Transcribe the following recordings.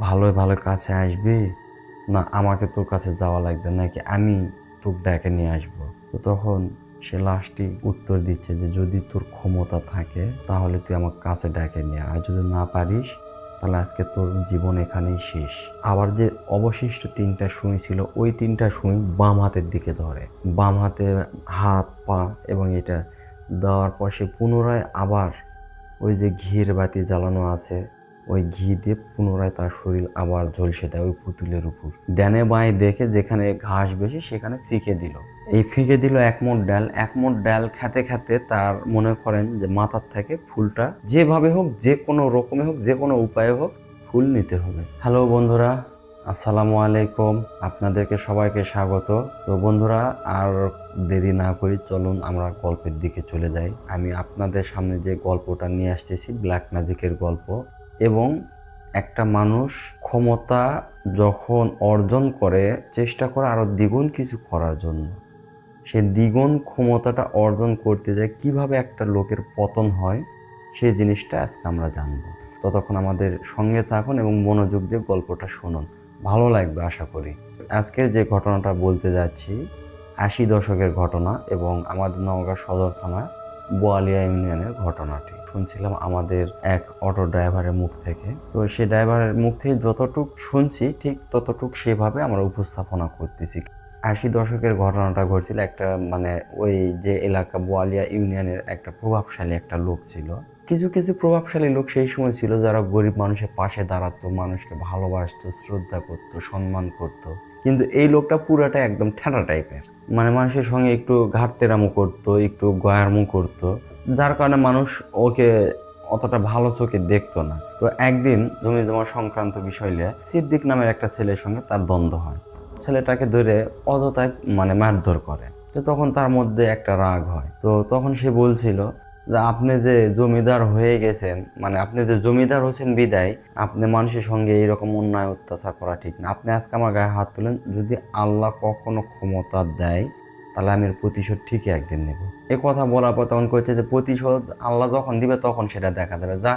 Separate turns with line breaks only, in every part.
ভালোই ভালো কাছে আসবি? না, আমাকে তোর কাছে যাওয়া লাগবে, নাকি আমি তোর ডেকে নিয়ে আসব? তো তখন সে লাস্টই উত্তর দিচ্ছে যে, যদি তোর ক্ষমতা থাকে, তাহলে তুই আমার কাছে ডেকে নিয়ে আর যদি না পারিস, তাহলে আজকে তোর জীবন এখানেই শেষ। আবার যে অবশিষ্ট তিনটা সুই ছিল, ওই তিনটা সুই বাম হাতের দিকে ধরে। বাম হাতে হাত, পা এবং এটা দেওয়ার পর সে পুনরায় আবার ওই যে ঘির বাতি জ্বালানো আছে ওই ঘি দিয়ে পুনরায় তার শরীর আবার ঝলসে দেয় ওই পুতুলের উপর। ড্যানে বাঁয়ে দেখে যেখানে ঘাস বেশি, সেখানে ফিকে দিল। এই ফিকে দিল এক মোট ডাল। এক মোট ডাল খেতে খেতে তার মনে করেন যে মাথার থেকে ফুলটা যেভাবে হোক, যে কোনো রকমে হোক, যে কোনো উপায়ে হোক ফুল নিতে হবে। হ্যালো বন্ধুরা, আসসালামু আলাইকুম। আপনাদেরকে সবাইকে স্বাগত। তো বন্ধুরা, আর দেরি না করি চলুন আমরা গল্পের দিকে চলে যাই। আমি আপনাদের সামনে যে গল্পটা নিয়ে আসতেছি ব্ল্যাক ম্যাজিকের গল্প। এবং একটা মানুষ ক্ষমতা যখন অর্জন করে, চেষ্টা করে আরও দ্বিগুণ কিছু করার জন্য। সে দ্বিগুণ ক্ষমতাটা অর্জন করতে যায়, কীভাবে একটা লোকের পতন হয়, সেই জিনিসটা আজকে আমরা জানব। ততক্ষণ আমাদের সঙ্গে থাকুন এবং মনোযোগ দিয়ে গল্পটা শুনুন। ভালো লাগবে, আশা করি। আজকের যে ঘটনাটা বলতে যাচ্ছি, আশি দশকের ঘটনা এবং আমাদের নওগাঁ সদর থানা বোয়ালিয়া ইউনিয়নের ঘটনাটি। শুনছিলাম আমাদের এক অটো ড্রাইভারের মুখ থেকে। তো সে ড্রাইভারের মুখ থেকে যতটুক শুনছি, ঠিক ততটুক সেভাবে আমরা উপস্থাপনা করতেছি। আশি দশকের ঘটনাটা ঘটছিল একটা মানে ওই যে এলাকা বোয়ালিয়া ইউনিয়নের একটা প্রভাবশালী একটা লোক ছিল। কিছু কিছু প্রভাবশালী লোক সেই সময় ছিল যারা গরিব মানুষের পাশে দাঁড়াতো, মানুষকে ভালোবাসতো, শ্রদ্ধা করতো, সম্মান করতো। কিন্তু এই লোকটা পুরাটা একদম ঠেঁটা টাইপের মানে মানুষের সঙ্গে একটু ঘাটতেরামো করতো, একটু গয়ারমো করতো। যার কারণে মানুষ ওকে অতটা ভালো চোখে দেখতো না। তো একদিন জমি জমা সংক্রান্ত বিষয় নিয়ে সিদ্দিক নামের একটা ছেলের সঙ্গে তার দ্বন্দ্ব হয়। ছেলেটাকে ধরে অযথায় মানে মারধর করে। তো তখন তার মধ্যে একটা রাগ হয়। তো তখন সে বলছিল যে, আপনি যে জমিদার হয়ে গেছেন মানে আপনি যে জমিদার হচ্ছেন বিদায়, আপনি মানুষের সঙ্গে এরকম অন্যায় অত্যাচার করা ঠিক না। আপনি আজকে আমার গায়ে হাত তুলেন, যদি আল্লাহ কখনো ক্ষমতা দেয় তাহলে আমি প্রতিশোধ ঠিকই একদিন নেব। এই কথা বলার পর তখন কইছে যে প্রতিশোধ আল্লাহ যখন দিবে তখন সেটা দেখা যাবে। যা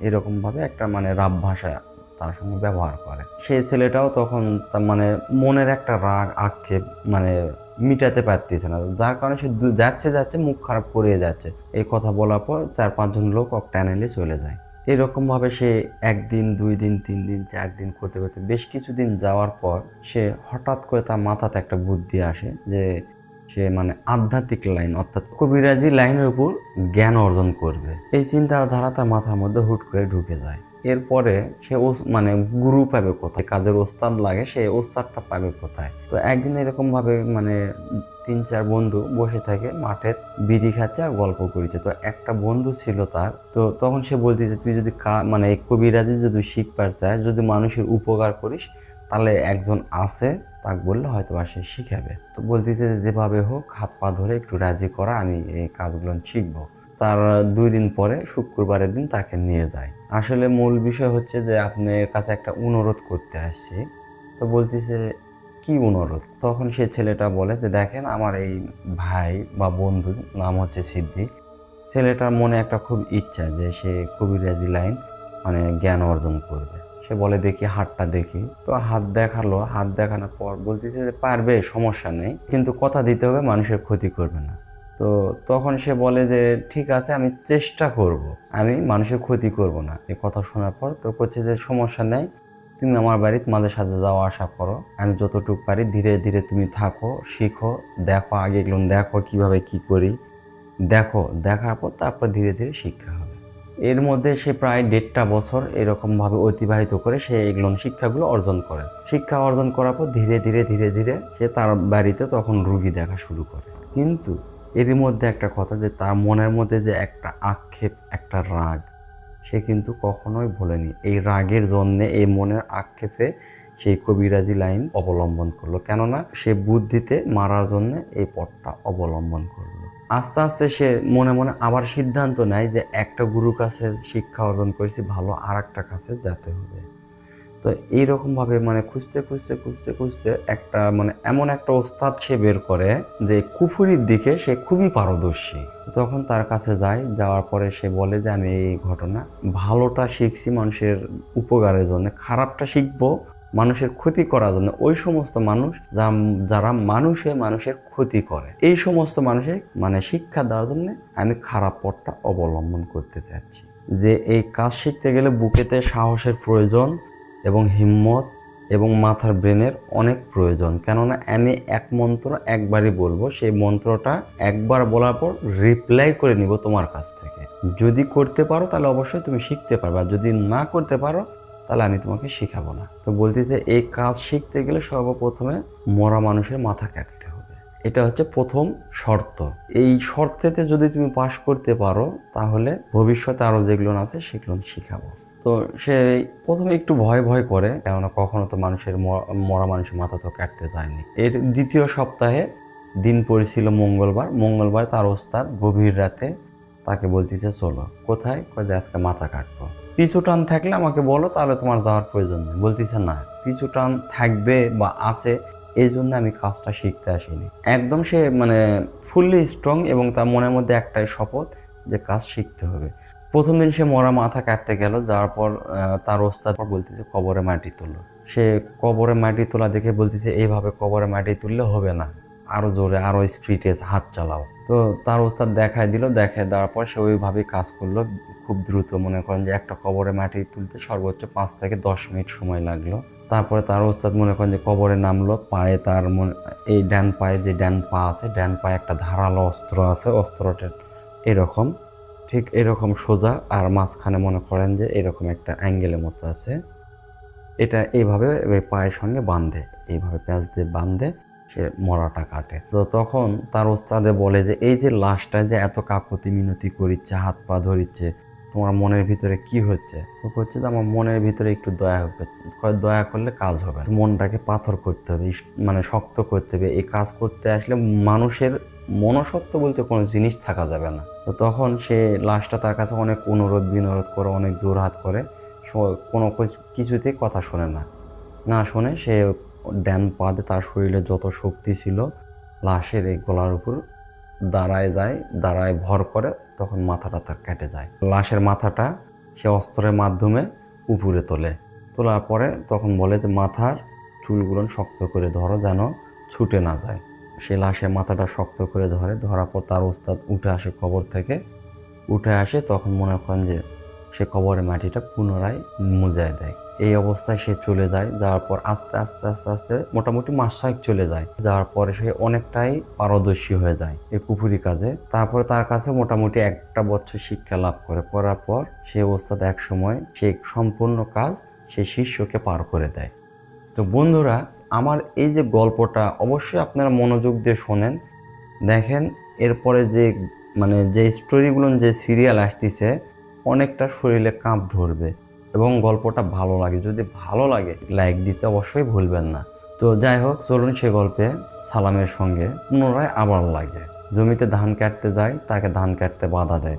এরকম ভাবে একটা মানে রাব ভাষা তার সঙ্গে ব্যবহার করে। সেই ছেলেটাও তখন তার মানে মনের একটা রাগ, আক্ষেপ মানে মিটাতে পারতেছে না। যার কারণে সে যাচ্ছে যাচ্ছে, মুখ খারাপ করে যাচ্ছে। এই কথা বলার পর চার পাঁচজন লোক অক টানেলে চলে যায়। এরকম ভাবে সে একদিন দুই দিন তিন দিন চার দিন করতে করতে বেশ কিছুদিন যাওয়ার পর সে হঠাৎ করে তার মাথাতে একটা বুদ্ধি আসে যে সে মানে আধ্যাত্মিক লাইন, অর্থাৎ কবিরাজি লাইনের উপর জ্ঞান অর্জন করবে। এই চিন্তাধারা তার মাথার মধ্যে হুট করে ঢুকে যায়। এরপরে সে মানে গুরু পাবে কোথায়? কাজের ওস্তাদ লাগে, সে ওস্তাদটা পাবে কোথায়? তো একদিন এরকম ভাবে মানে তিন চার বন্ধু বসে থাকে, মাঠে বিড়ি খাচ্ছে আর গল্প করেছে তো একটা বন্ধু ছিল তার, তো তখন সে বলতে যে, তুই যদি মানে কবিরাজি যদি শিখবার চায় যদি মানুষের উপকার করিস, তাহলে একজন আছে, তাকে বললে হয়তো বা সে শিখাবে। তো বলতেছে যেভাবে হোক, হাত পা ধরে একটু রাজি করা, আমি এই কাজগুলো শিখব। তার দুই দিন পরে, শুক্রবারের দিন তাকে নিয়ে যায়। আসলে মূল বিষয় হচ্ছে যে আপনার কাছে একটা অনুরোধ করতে আসছি। তো বলতেছে, কি অনুরোধ? তখন সে ছেলেটা বলে যে, দেখেন, আমার এই ভাই বা বন্ধু নাম হচ্ছে সিদ্দিক। ছেলেটার মনে একটা খুব ইচ্ছা যে, সে কবিরাজি লাইন মানে জ্ঞান অর্জন করবে। সে বলে, দেখি, হাতটা দেখি। তো হাত দেখাল। হাত দেখানোর পর বলতেছে যে, পারবে, সমস্যা নেই। কিন্তু কথা দিতে হবে, মানুষের ক্ষতি করবে না। তো তখন সে বলে যে, ঠিক আছে, আমি চেষ্টা করব। আমি মানুষের ক্ষতি করব না। এই কথা শোনার পর তো করছে যে, সমস্যা নেই। তুমি আমার বাড়িতে মাঝে সাথে যাওয়া আসা করো। আমি যতটুকু পারি, ধীরে ধীরে তুমি থাকো, শিখো, দেখো, আগে এগুলো দেখো, কীভাবে কি করি। দেখো, দেখার পর তারপর ধীরে ধীরে শিক্ষা হবে। এর মধ্যে সে প্রায় দেড়টা বছর এরকমভাবে অতিবাহিত করে সে এগুলো শিক্ষাগুলো অর্জন করে। শিক্ষা অর্জন করার পর ধীরে ধীরে ধীরে ধীরে সে তার বাড়িতে তখন রুগী দেখা শুরু করে। কিন্তু এরই মধ্যে একটা কথা যে তার মনের মধ্যে যে একটা আক্ষেপ, একটা রাগ, সে কিন্তু কখনোই ভোলেনি। এই রাগের জন্যে, এই মনের আক্ষেপে সেই কবিরাজি লাইন অবলম্বন করল। কেননা সে বুদ্ধিতে মারার জন্য এই পথটা অবলম্বন করল। আস্তে আস্তে সে মনে মনে আবার সিদ্ধান্ত নেয় যে একটা গুরু কাছে শিক্ষা অর্জন করেছি, ভালো আর একটা কাছে যেতে হবে। তো এইরকমভাবে মানে খুঁজতে খুঁজতে খুঁজতে খুঁজতে একটা মানে এমন একটা ওস্তাদ সে বের করে যে কুফুরির দিকে সে খুবই পারদর্শী। তখন তার কাছে যায়, যাওয়ার পরে সে বলে যে, আমি এই ঘটনা, ভালোটা শিখছি মানুষের উপকারের জন্য, খারাপটা শিখব মানুষের ক্ষতি করার জন্য। ওই সমস্ত মানুষ যা- যারা মানুষে মানুষের ক্ষতি করে, এই সমস্ত মানুষের মানে শিক্ষা দেওয়ার জন্য আমি খারাপ পথটা অবলম্বন করতে চাচ্ছি। যে এই কাজ শিখতে গেলে বুকেতে সাহসের প্রয়োজন এবং হিম্মত এবং মাথার ব্রেনের অনেক প্রয়োজন। কেননা আমি এক মন্ত্র একবারই বলব, সেই মন্ত্রটা একবার বলার পর রিপ্লাই করে নিব তোমার কাছ থেকে। যদি করতে পারো তাহলে অবশ্যই তুমি শিখতে পারবে, আর যদি না করতে পারো তাহলে আমি তোমাকে শেখাবো না। তো বলতেছে এই কাজ শিখতে গেলে সর্বপ্রথমে মরা মানুষের মাথা কাটতে হবে। এটা হচ্ছে প্রথম শর্ত। এই শর্তেতে যদি তুমি পাশ করতে পারো তাহলে ভবিষ্যতে আরও যেগুলো আছে সেগুলো শিখাবো। তো সে প্রথমে একটু ভয় ভয় করে, কেননা কখনো তো মানুষের মরা মানুষের মাথা তো কাটতে যায়নি। এর দ্বিতীয় সপ্তাহে দিন পড়েছিল মঙ্গলবার মঙ্গলবার তার ওস্তাদ গভীর রাতে তাকে বলতেছে, চলো। কোথায়? কয় আজকে মাথা কাটবো। পিছু টান থাকলে আমাকে বলো, তাহলে তোমার যাওয়ার প্রয়োজন নেই। বলতেছে, না, পিছু টান থাকবে বা আছে এই জন্য আমি কাজটা শিখতে আসিনি। একদম সে মানে ফুললি স্ট্রং এবং তার মনের মধ্যে একটাই শপথ যে কাজ শিখতে হবে। প্রথম দিন সে মরা মাথা কাটতে গেল, যাওয়ার পর তার ওস্তাদ বলতেছে, কবরে মাটি তোলো। সে কবরে মাটি তোলা দেখে বলতেছে, এইভাবে কবরে মাটি তুললে হবে না। আরও জোরে, আরও স্পিডে হাত চালাও। তো তার ওস্তাদ দেখায় দিল, দেখায় দেওয়ার পর সে ওইভাবেই কাজ করল। খুব দ্রুত মনে করেন যে, একটা কবরে মাটি তুলতে সর্বোচ্চ পাঁচ থেকে দশ মিনিট সময় লাগল। তারপরে তার ওস্তাদ মনে করেন যে, কবরে নামলো, পায়ে তার মনে, এই ড্যান পায়ে যে ড্যান পা আছে ড্যান পায়ে একটা ধারালো অস্ত্র আছে, অস্ত্রটা এরকম। ঠিক এরকম সোজা আর মাঝখানে মনে করেন যে এরকম একটা অ্যাঙ্গেলের মতো আছে। এটা এইভাবে পায়ের সঙ্গে বাঁধে, এইভাবে প্যাঁচ দিয়ে বাঁধে, সে মরাটা কাটে। তো তখন তার ওস্তাদে বলে যে, এই যে লাশটা যে এত কাকুতি মিনতি করিচ্ছে, হাত পা ধরিচ্ছে, তোমার মনের ভিতরে কি হচ্ছে? তো হচ্ছে যে আমার মনের ভিতরে একটু দয়া হবে দয়া করলে কাজ হবে মনটাকে পাথর করতে হবে মানে শক্ত করতে হবে। এই কাজ করতে আসলে মানুষের মনশক্ত বলতে কোনো জিনিস থাকা যাবে না। তো তখন সে লাশটা তার কাছে অনেক অনুরোধ, বিনোরোধ করে, অনেক জোরহাত করে। সো- কোনো কিছু- কিছুতেই কথা শোনে না। না শুনে, সে ড্যান পাদে তার শরীরে যত শক্তি ছিল, লাশের এই গলার উপর দাঁড়ায় যায়, দাঁড়ায় ভর করে, তখন মাথাটা তার কেটে যায়। লাশের মাথাটা সে অস্ত্রের মাধ্যমে উপরে তোলে। তোলার পরে তখন বলে যে, মাথার চুলগুলো শক্ত করে ধরো যেন ছুটে না যায়। সে লাশে মাথাটা শক্ত করে ধরে। ধরার পর তার ওস্তাদ উঠে আসে কবর থেকে। উঠে আসে তখন মনে করেন যে সে কবরের মাটিটা পুনরায় মুজায় দেয়। এই অবস্থায় সে চলে যায়। যাওয়ার পর আস্তে আস্তে আস্তে আস্তে মোটামুটি মাস ছয়েক চলে যায়। যাওয়ার পরে সে অনেকটাই পারদর্শী হয়ে যায় এই কুফুরি কাজে। তারপরে তার কাছে মোটামুটি একটা বছর শিক্ষা লাভ করে। করার পর সে ওস্তাদ এক সময় সে সম্পূর্ণ কাজ সে শিষ্যকে পার করে দেয়। তো বন্ধুরা আমার এই যে গল্পটা অবশ্যই আপনারা মনোযোগ দিয়ে শোনেন। দেখেন, এরপরে যে মানে যে স্টোরিগুলো যে সিরিয়াল আসতেছে, অনেকটা শরীরে কাঁপ ধরবে এবং গল্পটা ভালো লাগে। যদি ভালো লাগে লাইক দিতে অবশ্যই ভুলবেন না। তো যাই হোক, চলুন সে গল্পে সালামের সঙ্গে পুনরায় আবার লাগে। জমিতে ধান কাটতে যায়, তাকে ধান কাটতে বাধা দেয়।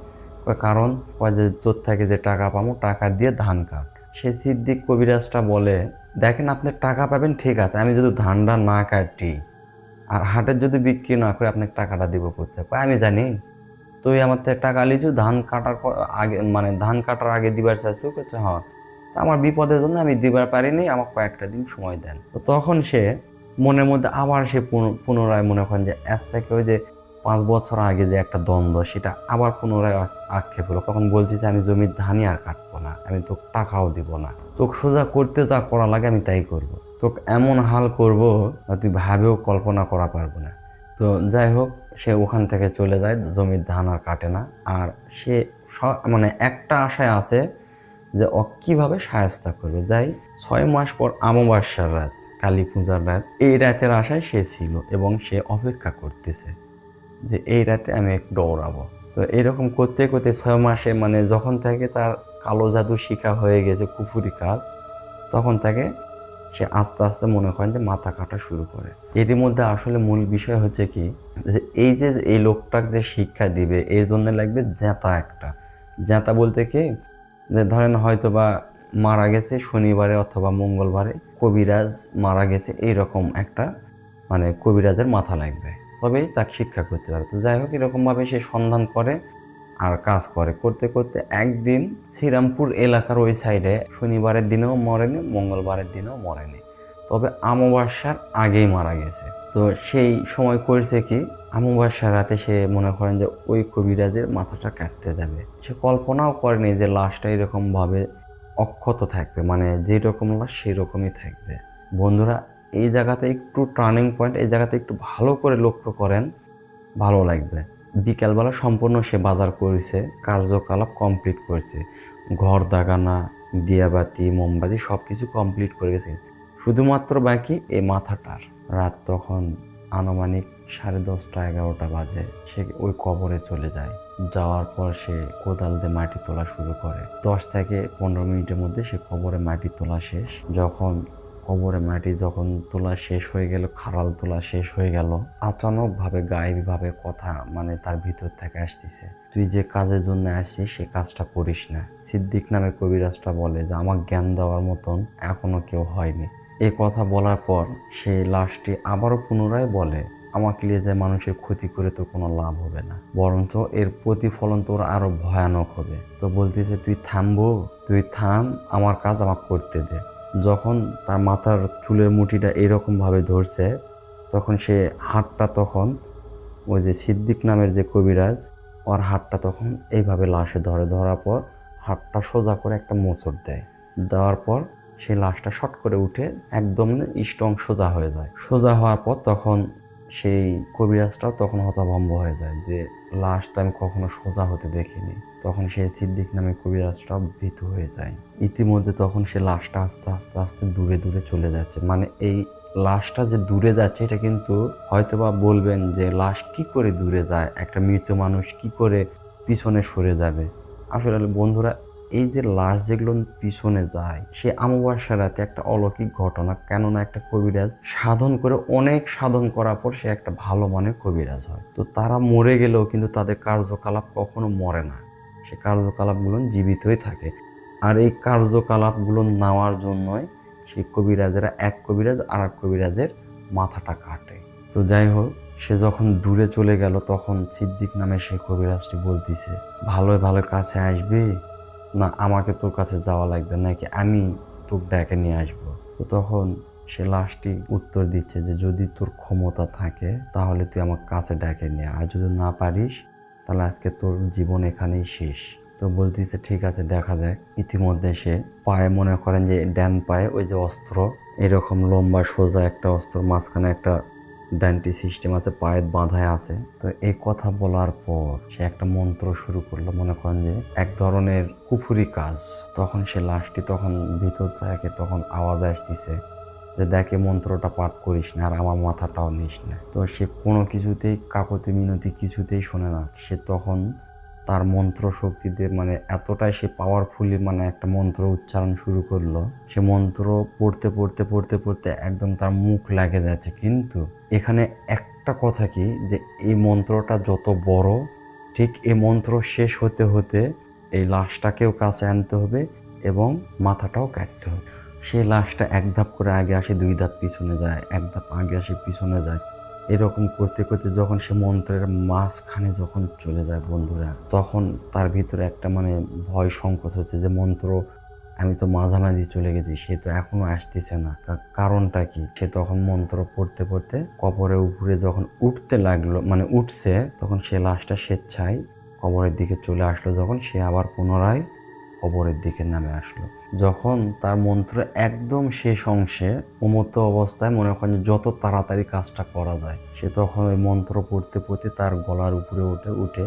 কারণ যে তোর থেকে যে টাকা পাবো, টাকা দিয়ে ধান কাট। সে সিদ্দিক কবিরাজটা বলে দেখেন আপনি টাকা পাবেন, ঠিক আছে। আমি যদি ধানটা না কাটি আর হাটের যদি বিক্রি না করে, আপনাকে টাকাটা দিব করতে আমি জানি। তুই আমার থেকে টাকা লিচু, ধান কাটার পর আগে মানে ধান কাটার আগে দিবার চাইছো করছে হ্যাঁ আমার বিপদের জন্য আমি দিবার পারিনি আমার কয়েকটা দিন সময় দেন। তো তখন সে মনের মধ্যে আবার সে পুন- পুনরায় মনে করেন যে আজ থেকে ওই যে পাঁচ বছর আগে যে একটা দ্বন্দ্ব, সেটা আবার পুনরায় আক্ষেপ হলো। তখন বলছি যে, আমি জমির ধানই আর কাটবো না, আমি তো টাকাও দিব না। তোকে সোজা করতে যা করা লাগে আমি তাই করব। তোকে এমন হাল করব তুই ভাবেও কল্পনা করা পারব না। তো যাই হোক, সে ওখান থেকে চলে যায়, জমির ধান আর কাটে না। আর সে মানে একটা আশায় আছে যে ও কীভাবে সায়স্তা করবে। যাই ছয় মাস পর অমাবস্যার রাত, কালী পূজার রাত, এই রাতের আশায় সে ছিল এবং সে অপেক্ষা করতেছে যে এই রাতে আমি একটু দৌড়াবো। তো এরকম করতে করতে ছয় মাসে মানে যখন থেকে তার কালো জাদু শিখা হয়ে গেছে কুফুরি কাজ। তখন তাকে সে আস্তে আস্তে মনে করেন যে মাথা কাটা শুরু করে। এর মধ্যে আসলে মূল বিষয় হচ্ছে কি, যে এই যে এই লোকটাকে যে শিক্ষা দিবে, এর জন্য লাগবে জেতা একটা। জেতা বলতে কি, যে ধরেন হয়তো বা মারা গেছে শনিবারে অথবা মঙ্গলবারে, কবিরাজ মারা গেছে, এইরকম একটা মানে কবিরাজের মাথা লাগবে। তবেই তাকে শিক্ষা করতে পারে তো যাই হোক, এরকমভাবে সে সন্ধান করে। আর কাজ করে। করতে করতে একদিন শ্রীরামপুর এলাকার ওই সাইডে শনিবারের দিনেও মরেনি, মঙ্গলবারের দিনেও মরেনি। তবে অমাবস্যার আগেই মারা গেছে। তো সেই সময় করেছে কি, অমাবস্যার রাতে সে মনে করেন যে ওই কবিরাজের মাথাটা কাটতে যাবে। সে কল্পনাও করেনি যে লাশটা এরকমভাবে অক্ষত থাকবে মানে যেরকম লাশ সেই রকমই থাকবে। বন্ধুরা, এই জায়গাতে একটু টার্নিং পয়েন্ট এই জায়গাতে একটু ভালো করে লক্ষ্য করেন, ভালো লাগবে। বিকালবেলা সম্পূর্ণ সে বাজার করেছে, কার্যকলাপ কমপ্লিট করেছে। ঘর দাগানা, দিয়াবাতি, মোমবাতি সব কিছু কমপ্লিট করে গেছে। শুধুমাত্র বাকি এই মাথাটার। রাত তখন আনুমানিক সাড়ে দশটা, এগারোটা বাজে। সে ওই কবরে চলে যায়। যাওয়ার পর সে কোদাল দিয়ে মাটি তোলা শুরু করে। দশ থেকে পনেরো মিনিটের মধ্যে সে কবরে মাটি তোলা শেষ। যখন কবরে মাটি যখন তোলা শেষ হয়ে গেল, খাড়াল তোলা শেষ হয়ে গেল আচানক ভাবে গায়েবী ভাবে কথা মানে তার ভিতর থেকে আসতেছে। তুই যে কাজের জন্য আসছিস, সে কাজটা করিস না। সিদ্দিক নামে কবিরাজটা বলে যে, আমার জ্ঞান দেওয়ার মতন এখনও কেউ হয়নি। এই কথা বলার পর সেই লাশটি আবারও পুনরায় বলে, আমাকে নিয়ে যে মানুষের ক্ষতি করে তো কোনো লাভ হবে না। বরঞ্চ এর প্রতিফলন তোর আরও ভয়ানক হবে। তো বলতেছে, তুই থামবো? তুই থাম, আমার কাজ আমাকে করতে দে। যখন তার মাথার চুলের মুঠিটা এরকম ভাবে ধরছে, তখন সে হাতটা তখন ওই যে সিদ্দিক নামের যে কবিরাজ, ওর হাতটা তখন এইভাবে লাশে ধরে। ধরার পর হাতটা সোজা করে একটা মোচড় দেয়। দেওয়ার পর সেই লাশটা শট করে উঠে একদম স্ট্রং সোজা হয়ে যায়। সোজা হওয়ার পর তখন সেই কবিরাজটাও তখন হতভম্ব হয়ে যায় যে, লাশটা আমি কখনো সোজা হতে দেখিনি। তখন সে সিদ্দিক নামে কবিরাজটাও ভীত হয়ে যায়। ইতিমধ্যে তখন সে লাশটা আস্তে আস্তে আস্তে দূরে দূরে চলে যাচ্ছে। মানে এই লাশটা যে দূরে যাচ্ছে, এটা কিন্তু হয়তোবা বলবেন যে লাশ কি করে দূরে যায়? একটা মৃত মানুষ কি করে পিছনে সরে যাবে? আসলে বন্ধুরা, এই যে লাশ যেগুলো পিছনে যায়, সে অমাবস্যা রাতে একটা অলৌকিক ঘটনা, কেননা একটা কবিরাজ সাধন করে, অনেক সাধন করার পর সে একটা ভালো মানের কবিরাজ হয়। তো তারা মরে গেলেও কিন্তু তাদের কার্যকলাপ কখনো মরে না। সে কার্যকলাপগুলো জীবিতই থাকে। আর এই কার্যকলাপগুলো নেওয়ার জন্যই সেই কবিরাজেরা এক কবিরাজ আর এক কবিরাজের মাথাটা কাটে। তো যাই হোক, সে যখন দূরে চলে গেল, তখন সিদ্দিক নামে সেই কবিরাজটি বলতিছে ভালো ভালো কাছে আসবে? না, আমাকে তোর কাছে যাওয়া লাগবে, নাকি আমি তোর ডেকে নিয়ে আসব? তো তখন সে লাশটি উত্তর দিচ্ছে যে, যদি তোর ক্ষমতা থাকে, তাহলে তুই আমার কাছে ডেকে নিয়ে আর যদি না পারিস তাহলে আজকে তোর জীবন এখানেই শেষ। তো বলতেছে ঠিক আছে, দেখা যাক। ইতিমধ্যে সে পায়ে মনে করেন যে ড্যান পায়ে ওই যে অস্ত্র, এরকম লম্বা সোজা একটা অস্ত্র, মাঝখানে একটা ডান্টি সিস্টেম আছে পায়ের বাঁধায় আছে। তো এই কথা বলার পর সে একটা মন্ত্র শুরু করল, মনে করেন যে এক ধরনের কুফুরি কাজ। তখন সে লাশটি তখন ভিতর থেকে তখন আওয়াজ আসতেছে। যে দেখে মন্ত্রটা পাঠ করিস না আর আমার মাথাটাও নিস না। তো সে কোনো কিছুতেই, কাকতি মিনতি কিছুতেই শোনে না। সে তখন তার মন্ত্র শক্তিতে মানে এতটাই সে পাওয়ারফুলি মানে একটা মন্ত্র উচ্চারণ শুরু করল। সে মন্ত্র পড়তে পড়তে পড়তে পড়তে একদম তার মুখ লাগে যাচ্ছে। কিন্তু এখানে একটা কথা কি যে এই মন্ত্রটা যত বড়, ঠিক এই মন্ত্র শেষ হতে হতে এই লাশটাকেও কাছে আনতে হবে এবং মাথাটাও কাটতে হবে। সেই লাশটা এক ধাপ করে আগে আসে, দুই ধাপ পিছনে যায়, এক ধাপ আগে আসে, পিছনে যায়। এরকম করতে করতে যখন সে মন্ত্রের মাঝখানে যখন চলে যায় বন্ধুরা, তখন তার ভিতরে একটা মানে ভয় সংকোচ হচ্ছে যে, মন্ত্র, আমি তো মাঝামাঝি চলে গেছি, সে তো এখনও আসতেছে না। কারণটা কি? সে তখন মন্ত্র পড়তে পড়তে কবরে উপরে যখন উঠতে লাগল মানে উঠছে, তখন সে লাশটা স্বেচ্ছায় কবরের দিকে চলে আসলো, যখন সে আবার পুনরায় কবরের দিকে নামে আসলো। যখন তার মন্ত্র একদম শেষ অংশে উমত্ত অবস্থায় মনে করেন যত তাড়াতাড়ি কাজটা করা যায়, সে তখন ওই মন্ত্র পড়তে পড়তে তার গলার উপরে উঠে উঠে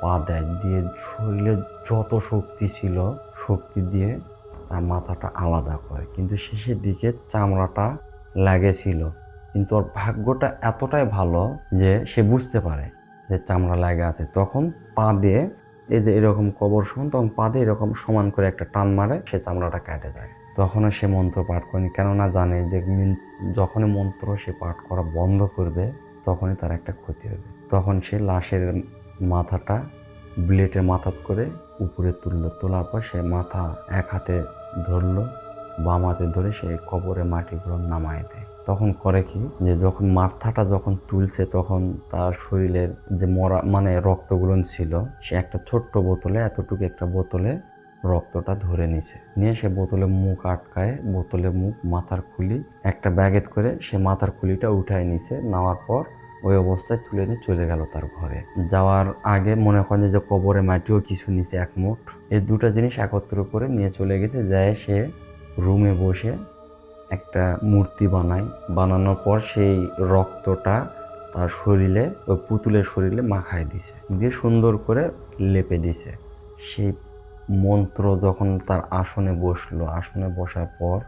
পা দেয়, দিয়ে শরীরে যত শক্তি ছিল, শক্তি দিয়ে তার মাথাটা আলাদা করে। কিন্তু শেষের দিকে চামড়াটা লাগেছিল কিন্তু ওর ভাগ্যটা এতটাই ভালো যে সে বুঝতে পারে যে চামড়া লাগে আছে। তখন পা দিয়ে এই যে এরকম কবর সমান, তখন পা দিয়ে এরকম সমান করে একটা টান মারে, সে চামড়াটা কেটে যায়। তখনও সে মন্ত্র পাঠ করেনি কেননা জানে যে যখনই মন্ত্র সে পাঠ করা বন্ধ করবে, তখনই তার একটা ক্ষতি হবে। তখন সে লাশের মাথাটা ব্লেডের মাথা করে উপরে তুললো। তোলার পর সে মাথা এক হাতে ধরলো, বাম হাতে ধরে সে কবরে মাটিগুলো নামায় দেয় তখন করে কি? যে যখন মাথাটা যখন তুলছে তখন তার শরীরের যে মরা মানে রক্তগুলো ছিল, সে একটা ছোট্ট বোতলে, এতটুকু একটা বোতলে রক্তটা ধরে নিছে নিয়ে সে বোতলে মুখ আটকায়, বোতলে মুখ, মাথার খুলি, একটা ব্যাগেত করে সে মাথার খুলিটা উঠায় নিছে নেওয়ার পর ওই অবস্থায় তুলে নিয়ে চলে গেল তার ঘরে। যাওয়ার আগে মনে করেন যে কবরে মাটিও কিছু নিছে এক মুঠ। এই দুটো জিনিস একত্র করে নিয়ে চলে গেছে, যায় সে রুমে বসে একটা মূর্তি বানায়। বানানোর পর সেই রক্তটা তার শরীরে ওই পুতুলের শরীরে মাখায় দিছে। দিয়ে সুন্দর করে লেপে দিছে। সেই মন্ত্র যখন তার আসনে বসল, আসনে বসার পর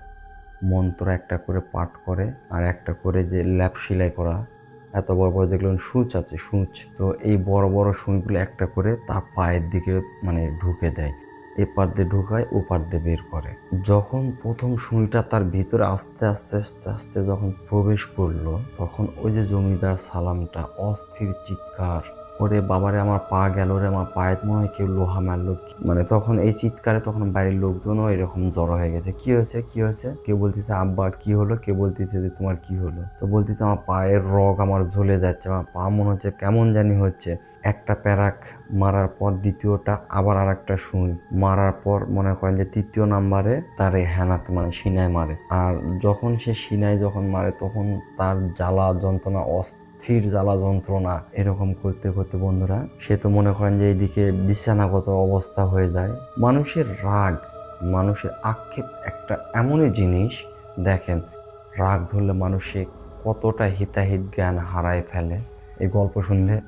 মন্ত্র একটা করে পাঠ করে আর একটা করে যে ল্যাপ সেলাই করা, এত বড় বড় যেগুলো সূচ আছে, সূচ। তো এই বড় বড় সুইগুলো একটা করে তার পায়ের দিকে মানে ঢুকে দেয়। এপার দিয়ে ঢুকায়, ওপার দিয়ে বের করে। যখন প্রথম সুইটা তার ভিতরে আস্তে আস্তে আস্তে আস্তে যখন প্রবেশ করল, তখন ওই যে জমিদার সালামটা, অস্থির চিৎকার। ওরে বাবারে, আমার পা গেল রে, আমার পায়ের মনে হয় কেউ লোহা মারলো মানে তখন এই চিৎকারে তখন বাড়ির লোকজনও এরকম জড়ো হয়ে গেছে। কি হয়েছে? কি হয়েছে? কেউ বলতেছে, আব্বা, কি হলো? কেউ বলতেছে যে, তোমার কি হলো? তো বলতেছে, আমার পায়ের রগ আমার ঝুলে যাচ্ছে, আমার পা মনে হচ্ছে কেমন জানি হচ্ছে। একটা প্যারাক মারার পর দ্বিতীয়টা, আবার আর একটা সুই মারার পর মনে করেন যে তৃতীয় নাম্বারে তার এই হ্যানাতে মানে সিনায় মারে। আর যখন সে সিনায় যখন মারে, তখন তার জ্বালা যন্ত্রণা, অস্থির জ্বালা যন্ত্রণা এরকম করতে করতে বন্ধুরা, সে তো মনে করেন যে এইদিকে বিছানাগত অবস্থা হয়ে যায়। মানুষের রাগ, মানুষের আক্ষেপ একটা এমনই জিনিস, দেখেন রাগ ধরলে মানুষে কতটা হিতাহিত জ্ঞান হারায় ফেলে। এই গল্প শুনলে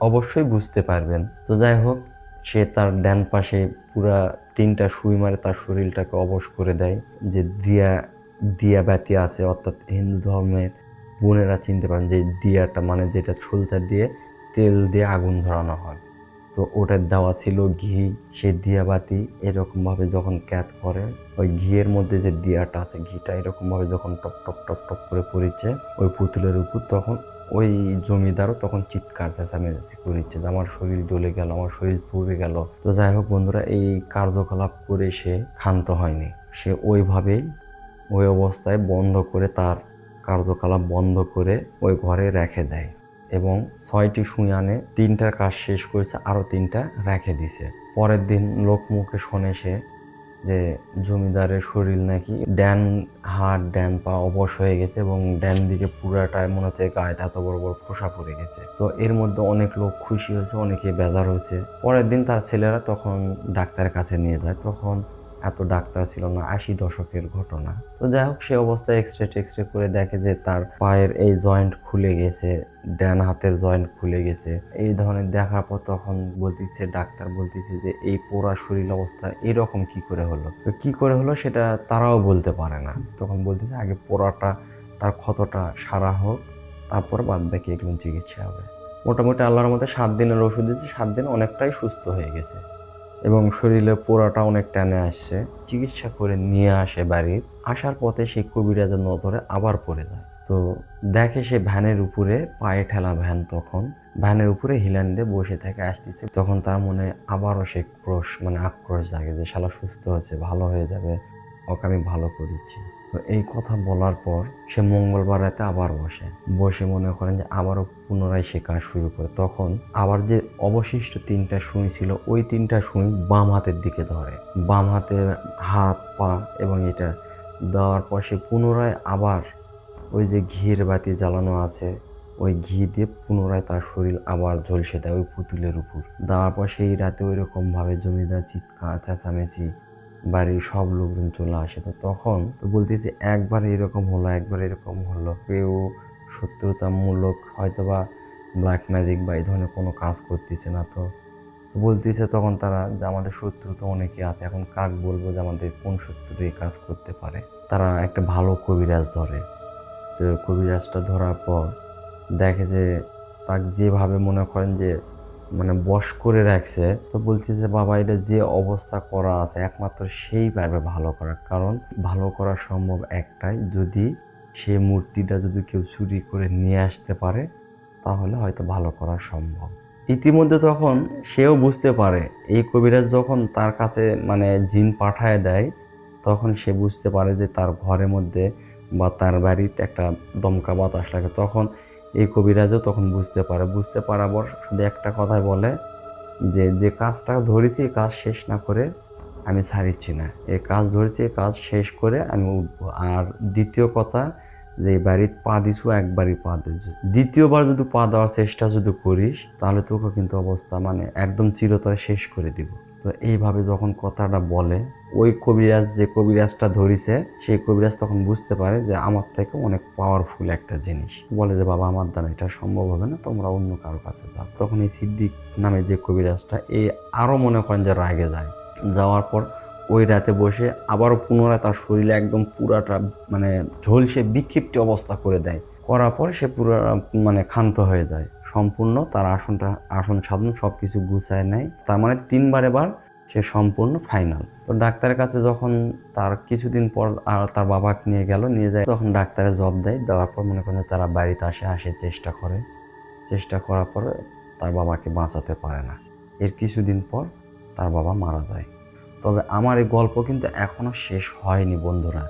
অবশ্যই বুঝতে পারবেন। তো যাই হোক, সে তার ডান পাশে পুরা তিনটা সুই মারে তার শরীরটাকে অবশ করে দেয়। যে দিয়া দিয়া ব্যাতি আছে, অর্থাৎ হিন্দু ধর্মের বোনেরা চিনতে পারেন যে দিয়াটা মানে যেটা ছুলতা দিয়ে তেল দিয়ে আগুন ধরানো হয়। তো ওটার দেওয়া ছিল ঘি সেই দিয়াবাতি এরকমভাবে যখন ক্যাত করে, ওই ঘিয়ের মধ্যে যে দিয়াটা আছে, ঘিটা এরকমভাবে যখন টপ টপ টপ টপ করে পড়েছে, ওই পুতুলের উপর তখন ওই জমিদারও তখন চিৎকার চেঁচামেচি করেছে যে আমার শরীর ডলে গেল, আমার শরীর পুড়ে গেল। তো যাই হোক বন্ধুরা, এই কার্যকলাপ করে সে ক্ষান্ত হয়নি। সে ওইভাবেই ওই অবস্থায় বন্ধ করে তার কার্যকলাপ বন্ধ করে ওই ঘরে রেখে দেয় এবং ছয়টি সুই আনে তিনটার কাজ শেষ করেছে, আরও তিনটা রেখে দিছে। পরের দিন লোক মুখে শোনে সে যে জমিদারের শরীর নাকি ড্যান হাত ড্যান পা অবশ হয়ে গেছে এবং ড্যান দিকে পুরাটায় মনে হচ্ছে গায়ে এত বড় বড় খোসা পড়ে গেছে। তো এর মধ্যে অনেক লোক খুশি হয়েছে, অনেকে বেজার হয়েছে। পরের দিন তার ছেলেরা তখন ডাক্তারের কাছে নিয়ে যায়। তখন এত ডাক্তার ছিল না, আশি দশকের ঘটনা। তো যাই হোক, সে অবস্থায় এক্স রে টেক্স রে করে দেখে যে তার পায়ের এই জয়েন্ট খুলে গেছে, ডান হাতের জয়েন্ট খুলে গেছে। এই ধরনের দেখার পর তখন বলতেছে, ডাক্তার বলতেছে যে, এই পোড়া শরীর অবস্থা এরকম কি করে হলো? তো কি করে হলো সেটা তারাও বলতে পারে না। তখন বলতেছে, আগে পোড়াটা, তার ক্ষতটা সারা হোক, তারপর বাদ বাকি এগুলো চিকিৎসা হবে। মোটামুটি আল্লাহর মধ্যে সাত দিনের ওষুধ দিচ্ছে সাত দিন অনেকটাই সুস্থ হয়ে গেছে। এবং শরীরে পোড়াটা অনেক টানে আসছে। চিকিৎসা করে নিয়ে আসে বাড়ির। আসার পথে সে কবিরাজের নজরে আবার পড়ে যায়। তো দেখে সে ভ্যানের উপরে পায়ে ঠেলা ভ্যান তখন। ভ্যানের উপরে হিলান দিয়ে বসে থেকে, আসতেছে। তখন তার মনে আবারও সে ক্রোশ মানে আক্রোশ জাগে যে, শালা সুস্থ হয়েছে, ভালো হয়ে যাবে, ওকে আমি ভালো করেছি তো এই কথা বলার পর সে মঙ্গলবার রাতে আবার বসে। বসে মনে করেন যে আবারও পুনরায় সে কাজ শুরু করে। তখন আবার যে অবশিষ্ট তিনটা সুই ছিল, ওই তিনটা সুই বাম হাতের দিকে ধরে। বাম হাতের হাত, পা এবং এটা দেওয়ার পর সে পুনরায় আবার ওই যে ঘিয়ের বাতি জ্বালানো আছে, ওই ঘি দিয়ে পুনরায় তার শরীর আবার ঝলসে দেয় ওই পুতুলের উপর। দেওয়ার পর সেই রাতে ওই রকমভাবে জমিদার চিৎকার, চেঁচামেচি বাড়ির সব লোকজন চলে আসে। তো তখন তো বলতেছে, একবার এরকম হলো, একবার এরকম হলো। কেউ শত্রুতামূলক হয়তোবা ব্ল্যাক ম্যাজিক বা এই ধরনের কোনো কাজ করতেছে না। তো তো বলতেছে তখন তারা যে, আমাদের শত্রু তো অনেকে আছে, এখন কাক বলব যে, আমাদের কোন শত্রু এই কাজ করতে পারে? তারা একটা ভালো কবিরাজ ধরে। তো কবিরাজটা ধরার পর দেখে যে তাকে যেভাবে মনে করেন যে মানে বশ করে রাখছে, তো বলছে যে, বাবা, এটা যে অবস্থা করা আছে, একমাত্র সেই পারবে ভালো করা কারণ ভালো করা সম্ভব একটাই, যদি সে মূর্তিটা যদি কেউ চুরি করে নিয়ে আসতে পারে, তাহলে হয়তো ভালো করা সম্ভব। ইতিমধ্যে তখন সেও বুঝতে পারে, এই কবিরাজ যখন তার কাছে মানে জিন পাঠায় দেয়, তখন সে বুঝতে পারে যে, তার ঘরের মধ্যে বা তার বাড়িতে একটা দমকা বাতাস লাগে। তখন এই কবিরাজও তখন বুঝতে পারে। বুঝতে পারার পর শুধু একটা কথাই বলে যে যে কাজটা ধরেছি এই কাজ শেষ না করে আমি ছাড়িচ্ছি না। এই কাজ ধরেছি, এই কাজ শেষ করে আমি উঠবো। আর দ্বিতীয় কথা যে, এই বাড়ির পা দিছু, একবারই পা দিছু দ্বিতীয়বার যদি পা দেওয়ার চেষ্টা যদি করিস, তাহলে তোকে কিন্তু অবস্থা মানে একদম চিরতরে শেষ করে দিব। তো এইভাবে যখন কথাটা বলে, ওই কবিরাজ যে কবিরাজটা ধরিছে, সেই কবিরাজ তখন বুঝতে পারে যে আমার থেকে অনেক পাওয়ারফুল একটা জিনিস। বলে যে, বাবা, আমার দ্বারা এটা সম্ভব হবে না, তোমরা অন্য কারও কাছে যাও। তখন এই সিদ্দিক নামে যে কবিরাজটা এই আরও মনে করেন যে রাগে যায়। যাওয়ার পর ওই রাতে বসে আবারও পুনরায় তার শরীরে একদম পুরাটা মানে ঝলসে বিক্ষিপ্ত অবস্থা করে দেয়। করার পর সে পুরো মানে ক্ষান্ত হয়ে যায়। সম্পূর্ণ, তার আসনটা, আসন সাধন সব কিছু গুছায় নেয়। তার মানে তিনবার এবার সে সম্পূর্ণ ফাইনাল তো ডাক্তারের কাছে যখন তার কিছুদিন পর আর তার বাবাকে নিয়ে গেল, নিয়ে যায়, তখন ডাক্তারে জব দেয়। দেওয়ার পর মনে করেন তারা বাড়িতে আসে আসে চেষ্টা করে। চেষ্টা করার পরে তার বাবাকে বাঁচাতে পারে না। এর কিছুদিন পর তার বাবা মারা যায়। তবে আমার এই গল্প কিন্তু এখনও শেষ হয়নি বন্ধুরা।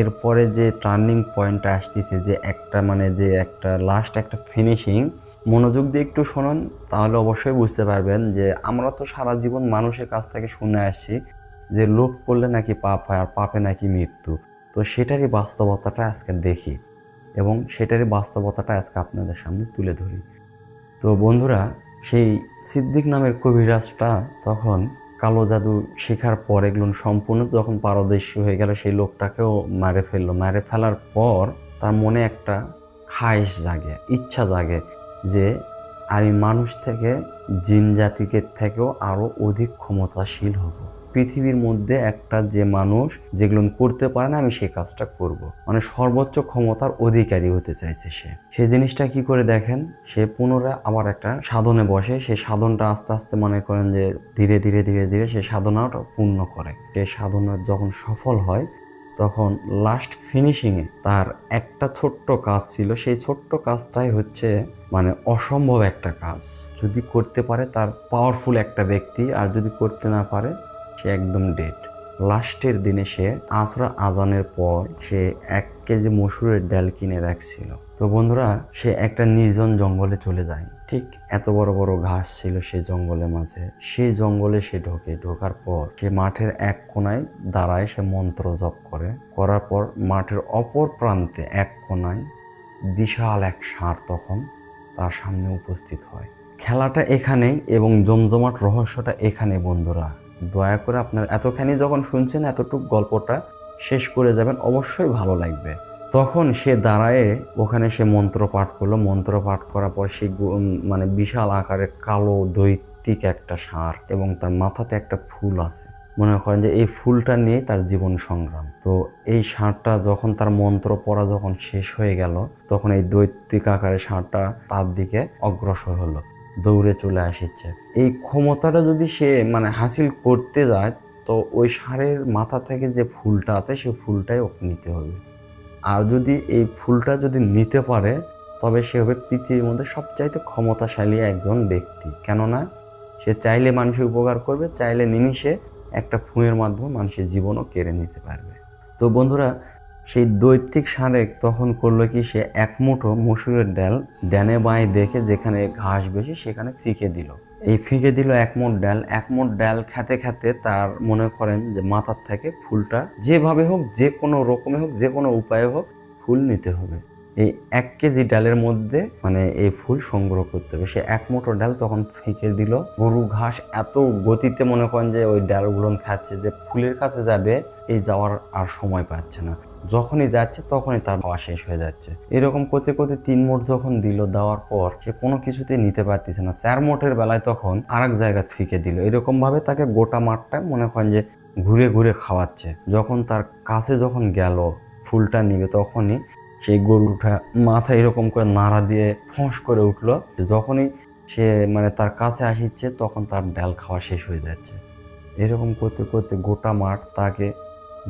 এরপরে যে টার্নিং পয়েন্টটা আসতেছে, যে একটা মানে যে একটা লাস্ট একটা ফিনিশিং মনোযোগ দিয়ে একটু শোনেন, তাহলে অবশ্যই বুঝতে পারবেন যে আমরা তো সারা জীবন মানুষের কাছ থেকে শুনে আসছি যে লোভ করলে নাকি পাপ হয় আর পাপে নাকি মৃত্যু। তো সেটারই বাস্তবতাটা আজকে দেখি এবং সেটারই বাস্তবতাটা আজকে আপনাদের সামনে তুলে ধরি। তো বন্ধুরা, সেই সিদ্দিক নামের কবিরাজটা তখন কালো জাদু শেখার পর এগুলো সম্পূর্ণ যখন পারদর্শী হয়ে গেল, সেই লোকটাকেও মারে ফেলল। মারে ফেলার পর তার মনে একটা খায়েশ জাগে, ইচ্ছা জাগে যে আমি মানুষ থেকে জিন জাতিকে থেকেও আরও অধিক ক্ষমতাশীল হব। পৃথিবীর মধ্যে একটা যে মানুষ যেগুলো করতে পারে না, আমি সেই কাজটা করব। মানে সর্বোচ্চ ক্ষমতার অধিকারী হতে চাইছে সে। সেই জিনিসটা কি করে দেখেন? সে পুনরায় আবার একটা সাধনে বসে। সে সাধনটা আস্তে আস্তে মনে করেন যে ধীরে ধীরে ধীরে ধীরে সে সাধনাটা পূর্ণ করে। সেই সাধনা যখন সফল হয় তখন লাস্ট ফিনিশিংয়ে তার একটা ছোট্ট কাজ ছিল। সেই ছোট্ট কাজটাই হচ্ছে মানে অসম্ভব একটা কাজ। যদি করতে পারে তার পাওয়ারফুল একটা ব্যক্তি, আর যদি করতে না পারে সে একদম ডেড লাস্টের দিনে সে আসরা আজানের পর সে এক কেজি মসুরের ডাল কিনে রাখছিল। তো বন্ধুরা, সে একটা নির্জন জঙ্গলে চলে যায়। ঠিক এত বড় বড় ঘাস ছিল সেই জঙ্গলের মাঝে। সেই জঙ্গলে সে ঢোকে। ঢোকার পর সে মাঠের এক কোনায় দাঁড়ায়, সে মন্ত্র জপ করে। করার পর মাঠের অপর প্রান্তে এক কোনায় বিশাল এক ষাঁড় তখন তার সামনে উপস্থিত হয়। খেলাটা এখানেই এবং জমজমাট রহস্যটা এখানে বন্ধুরা। দয়া করে আপনার এতখানি যখন শুনছেন, এতটুক গল্পটা শেষ করে যাবেন। অবশ্যই ভালো লাগবে। তখন সে দাঁড়ায় ওখানে সে মন্ত্র পাঠ করল। মন্ত্র পাঠ করার পর সে মানে বিশাল আকারের কালো দৈত্যিক একটা ষাঁড় এবং তার মাথাতে একটা ফুল আছে। মনে করেন যে এই ফুলটা নিয়ে তার জীবন সংগ্রাম। তো এই ষাঁড়টা যখন তার মন্ত্র পড়া যখন শেষ হয়ে গেল, তখন এই দৈত্যিক আকারের ষাঁড়টা তার দিকে অগ্রসর হলো, দৌড়ে চলে আসছে। এই ক্ষমতাটা যদি সে মানে হাসিল করতে যায়, তো ওই ষাঁড়ের মাথা থেকে যে ফুলটা আছে সেই ফুলটাই ওকে নিতে হবে। আর যদি এই ফুলটা যদি নিতে পারে, তবে সে হবে পৃথিবীর মধ্যে সবচাইতে ক্ষমতাশালী একজন ব্যক্তি। কেননা, সে চাইলে মানুষের উপকার করবে, চাইলে নিমিষে একটা ফুঁয়ের মাধ্যমে মানুষের জীবনও কেড়ে নিতে পারবে। তো বন্ধুরা, সেই দৈত্যিক সারেক তখন করল কি, সে এক মুঠো মসুরের ডাল ড্যানে বাঁয়ে দেখে যেখানে ঘাস বেশি, সেখানে ফিকে দিল। এই ফিকে দিল এক মোট ডাল, এক মোট ডাল খেতে খেতে তার মনে করেন যে মাথার থেকে ফুলটা যেভাবে হোক, যে কোনো রকমে হোক, যে কোনো উপায়ে হোক ফুল নিতে হবে। এই এক কেজি ডালের মধ্যে মানে এই ফুল সংগ্রহ করতে হবে। সে এক মুঠো ডাল তখন ফেঁকে দিল। গরু ঘাস এত গতিতে মনে করেন যে ওই ডালগুলো খাচ্ছে যে ফুলের কাছে যাবে, এই যাওয়ার আর সময় পাচ্ছে না। যখনই যাচ্ছে তখনই তার খাওয়া শেষ হয়ে যাচ্ছে। এরকম করতে করতে তিন মোট যখন দিল, দেওয়ার পর সে কোনো কিছুতেই নিতে পারতেছে না। চার মোটের বেলায় তখন আর এক জায়গা ফিকে দিল। এরকম ভাবে তাকে গোটা মাঠটা মনে করেন যে ঘুরে ঘুরে খাওয়াচ্ছে। যখন তার কাছে যখন গেল, ফুলটা নিবে তখনই সেই গরুটা মাথা এরকম করে নাড়া দিয়ে ফোঁস করে উঠল। যখনই সে মানে তার কাছে আসিচ্ছে, তখন তার ডাল খাওয়া শেষ হয়ে যাচ্ছে। এরকম করতে করতে গোটা মাঠ তাকে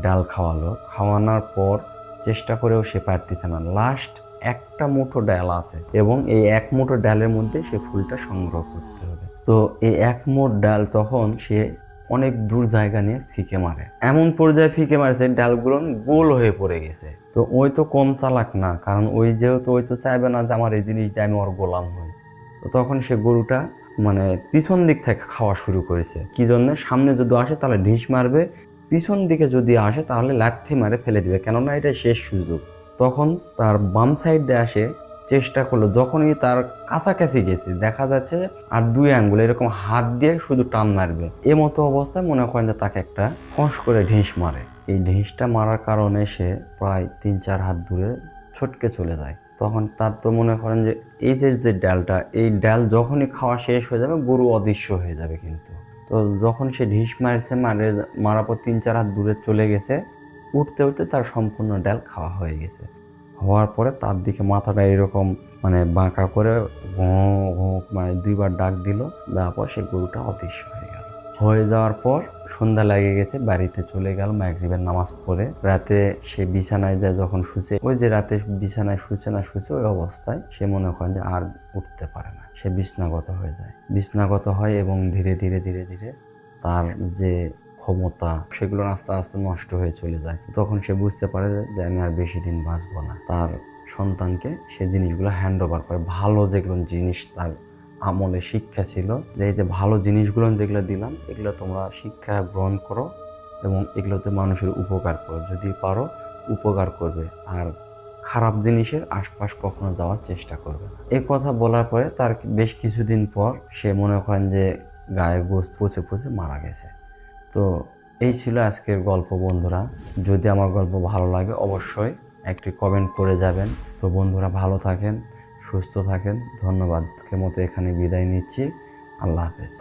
ডাল খাওয়ালো। খাওয়ানোর পর চেষ্টা করেও সে পারতেছে না। লাস্ট একটা মুঠো ডাল আছে এবং এই এক মুঠো ডালের মধ্যে সে ফুলটা সংগ্রহ করতে হবে। তো এই এক মুঠ ডাল তখন সে অনেক দূর জায়গা নিয়ে ফিকে মারে। এমন পর্যায়ে ফিকে মারেছে, ডালগুলো গোল হয়ে পড়ে গেছে। তো ওই তো কম চালাক না, কারণ ওই যেহেতু ওই তো চাইবে না যে আমার এই জিনিস দিয়ে আমি ওর গোলাম হই। তো তখন সে গরুটা মানে পিছন দিক থেকে খাওয়া শুরু করেছে। কি জন্য? সামনে যদি আসে তাহলে ঢিস মারবে পিছন দিকে যদি আসে, তাহলে লাথি মারে ফেলে দিবে। কেননা এটা শেষ সুযোগ। তখন তার বাম সাইড আসে, চেষ্টা করল, যখনই তার কাছাকাছি গেছে, দেখা যাচ্ছে আর দুই আঙ্গুল এরকম হাত দিয়ে শুধু টান মারবে। এ মতো অবস্থায় মনে করেন যে তাকে একটা ফস করে ঢিস মারে। এই ঢিসটা মারার কারণে সে প্রায় তিন চার হাত দূরে ছটকে চলে যায়। তখন তার তো মনে করেন যে, এই যে ডালটা, এই ডাল যখনই খাওয়া শেষ হয়ে যাবে, গরু অদৃশ্য হয়ে যাবে কিন্তু। তো যখন সে ঢিস মারছে, মারে, মারার পর তিন চার হাত দূরে চলে গেছে, উঠতে উঠতে তার সম্পূর্ণ ডাল খাওয়া হয়ে গেছে। হওয়ার পরে তার দিকে মাথাটা এরকম মানে বাঁকা করে ঘোঁ ঘোঁ মানে দুইবার ডাক দিল। দেওয়ার পর সে গরুটা অদৃশ্য হয়ে গেল। হয়ে যাওয়ার পর সন্ধ্যা লেগে গেছে, বাড়িতে চলে গেল, মাগরিবের নামাজ পড়ে। রাতে সে বিছানায় যায় যখন শুছে, ওই যে রাতে বিছানায় শুছে না শুছে, ওই অবস্থায় সে মনে করেন যে আর উঠতে পারে না। সে বিছনাগত হয়ে যায়। বিছনাগত হয় এবং ধীরে ধীরে ধীরে ধীরে তার যে ক্ষমতা, সেগুলো আস্তে আস্তে নষ্ট হয়ে চলে যায়। তখন সে বুঝতে পারে যে আমি আর বেশি দিন বাঁচবো না। তার সন্তানকে সে জিনিসগুলো হ্যান্ড ওভার করে। ভালো যেগুলো জিনিস তার আমলে শিক্ষা ছিল, যে এই যে ভালো জিনিসগুলো যেগুলো দিলাম, এগুলো তোমরা শিক্ষা গ্রহণ করো এবং এগুলোতে মানুষের উপকার করো। যদি পারো, উপকার করবে। আর খারাপ জিনিসের আশপাশ কখনো যাওয়ার চেষ্টা করবে না। এই কথা বলার পরে তার বেশ কিছুদিন পর সে মনে করেন যে গায়ে গোস্ত পচে পচে মারা গেছে। তো এই ছিল আজকের গল্প বন্ধুরা। যদি আমার গল্প ভালো লাগে অবশ্যই একটি কমেন্ট করে যাবেন। তো বন্ধুরা ভালো থাকেন, সুস্থ থাকেন। ধন্যবাদ মতো এখানে বিদায় নিচ্ছি। আল্লাহ হাফেজ।